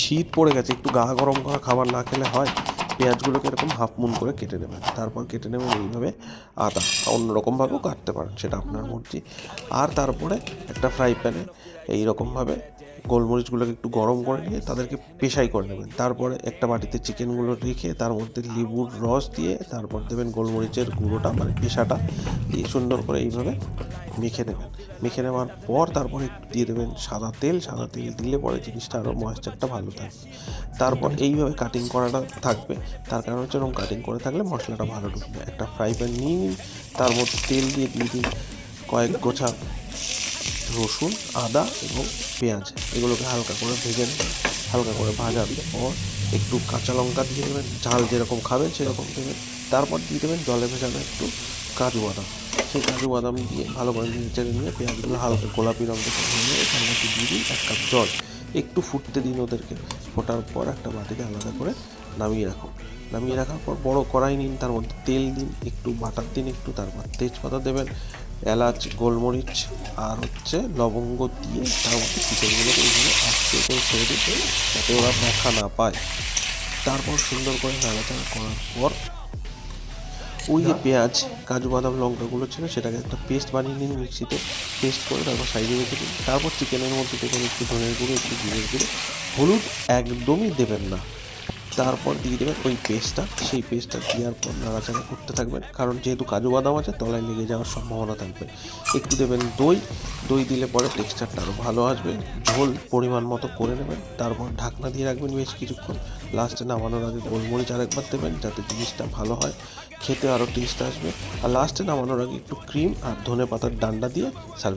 শীত পড়ে গেছে, একটু গা গরম করা খাবার না খেলে হয়, পেঁয়াজগুলোকে এরকম হাফ মুন করে কেটে নেবেন। তারপর কেটে নেবেন এইভাবে আদা অন্যরকমভাবেও কাটতে পারেন, সেটা আপনার মর্জি। আর তারপরে একটা ফ্রাই প্যানে এইরকমভাবে গোলমরিচগুলোকে একটু গরম করে নিয়ে তাদেরকে পেশাই করে নেবেন। তারপরে একটা বাটিতে চিকেনগুলো রেখে তার মধ্যে লেবুর রস দিয়ে তারপর দেবেন গোলমরিচের গুঁড়োটা মানে পেশাটা দিয়ে সুন্দর করে এইভাবে মেখে নেবেন। মেখে নেওয়ার পর তারপরে একটু দিয়ে দেবেন সাদা তেল সাদা তেল দিলে পরে জিনিসটা আরও ময়েশ্চারটা ভালো থাকবে। তারপর এইভাবে কাটিং করাটা থাকবে। তার কারণ হচ্ছে এরকম কাটিং করে থাকলে মশলাটা ভালো ঢুকবে। একটা ফ্রাই প্যান নিয়ে নিন, তার মধ্যে তেল দিয়ে দিয়ে দিন কয়েক গোছা রসুন, আদা এবং পেঁয়াজ। এগুলোকে হালকা করে ভেজে নেবেন হালকা করে ভাজার পর একটু কাঁচা লঙ্কা দিয়ে দেবেন। ঝাল যেরকম খাবেন সেরকম দেবেন। তারপর দিয়ে দেবেন জলে ভেজানো একটু কাজু বাদাম। সেই কাজু বাদাম দিয়ে ভালো করে নেড়ে নিয়ে পেঁয়াজগুলো হালকা গোলাপি রঙ হয়ে নিয়ে তার মধ্যে দিয়ে দিন এক কাপ জল। একটু ফুটতে দিন ওদেরকে। ফোটার পর একটা বাটিতে আলাদা করে নামিয়ে রাখুন নামিয়ে রাখার পর বড় কড়াই নিন, তার মধ্যে তেল দিন, একটু বাটার দিন একটু, তারপর তেজপাতা দেবেন, এলাচ, গোলমরিচ আর হচ্ছে লবঙ্গ দিয়ে তার মধ্যে চিকেনগুলোকে এইভাবে আস্তে করে ছেড়ে দিতে যাতে ওরা দেখা না পায়। তারপর সুন্দর করে নাড়াচাড়া করার পর ওই যে পেঁয়াজ, কাজু, বাদাম, লঙ্কাগুলো ছিল, সেটাকে একটা পেস্ট বানিয়ে নিন মিক্সিতে পেস্ট করে তারপর সাইডে রেখে দিন তারপর চিকেনের মধ্যে দেবেন একটু ধনের গুঁড়ো, একটু জিরের গুঁড়ো, হলুদ একদমই দেবেন না। তারপর দিয়ে দেবেন ওই পেস্টটা সেই পেস্টটা দেওয়ার পর নাড়াচাড়া করতে থাকবেন, কারণ যেহেতু কাজু বাদাম আছে, তলায় লেগে যাওয়ার সম্ভাবনা থাকবে। একটু দেবেন দই। দই দিলে পরে টেক্সচারটা আরও ভালো আসবে। ঝোল পরিমাণ মতো করে নেবেন। তারপর ঢাকনা দিয়ে রাখবেন বেশ কিছুক্ষণ। লাস্টে নামানোর আগে গোলমরিচ আরেকবার দেবেন যাতে জিনিসটা ভালো হয়। খেতে আরও টেস্ট আসবে। আর লাস্টে নামানোর আগে একটু ক্রিম আর ধনে পাতার ডান্ডা দিয়ে সার্ভ